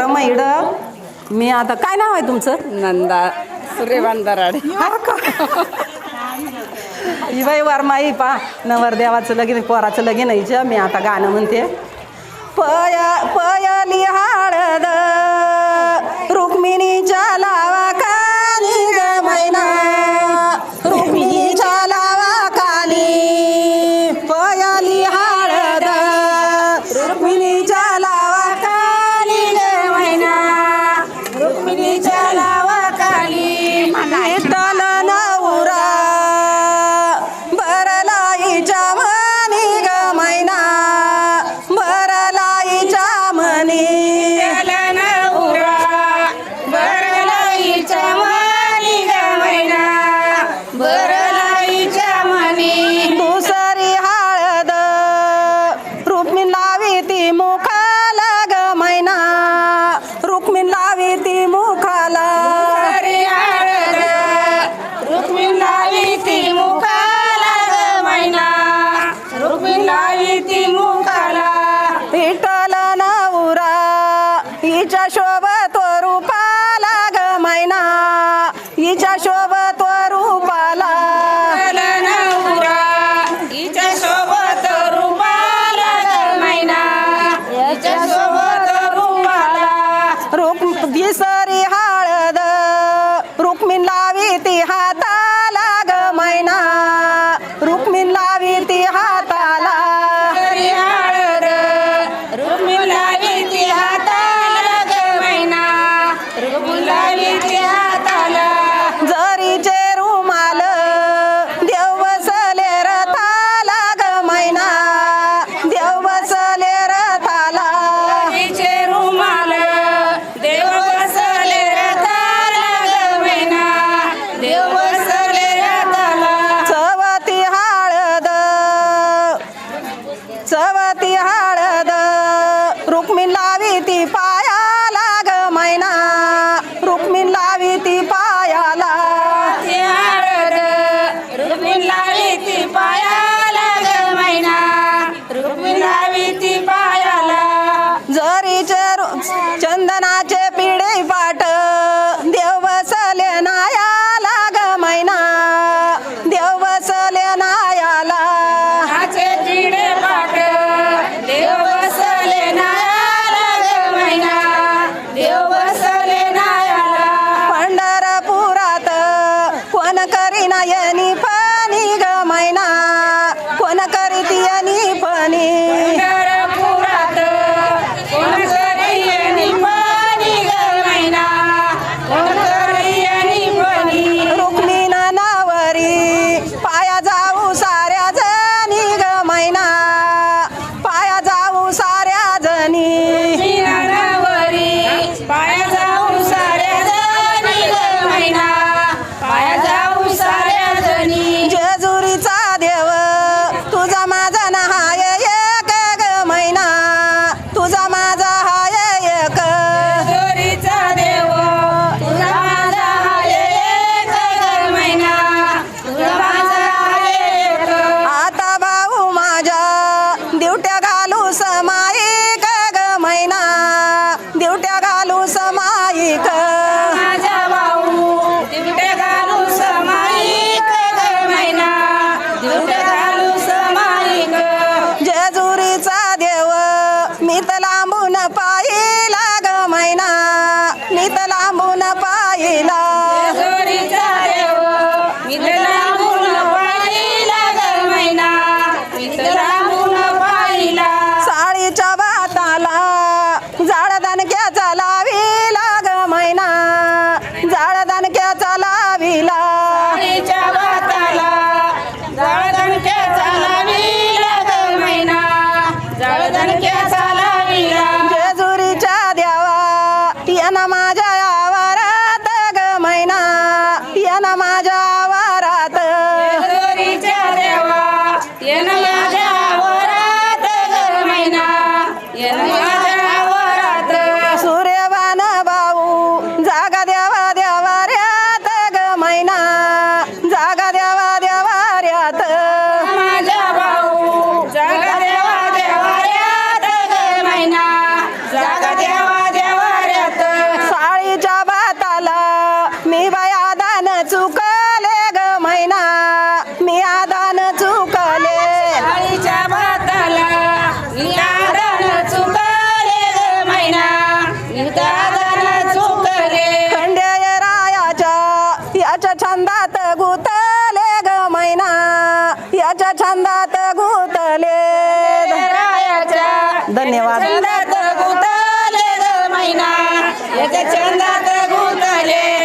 कार्यक्रम आहे मी आता काय नाव आहे तुमचं? नंदा सुरेवान दराडे ही वर्मा पा नवरदेवाचं लगीन पोराचं लगीन आहे मी आता गाणं म्हणते. पया पयली हाळद रुक्मिणीच्या हिच्या शोभत रूपाला ग मैना. हिच्या शोभत रूपाला रुक्म हळद. रुक्मिण लावी ती हा माझ्या आवारात ग मैना. माझ्या आवारात. छंदात गुंतले. धन्यवाद. छंदात गुंतले महिना. याच्या छंदात गुंतले.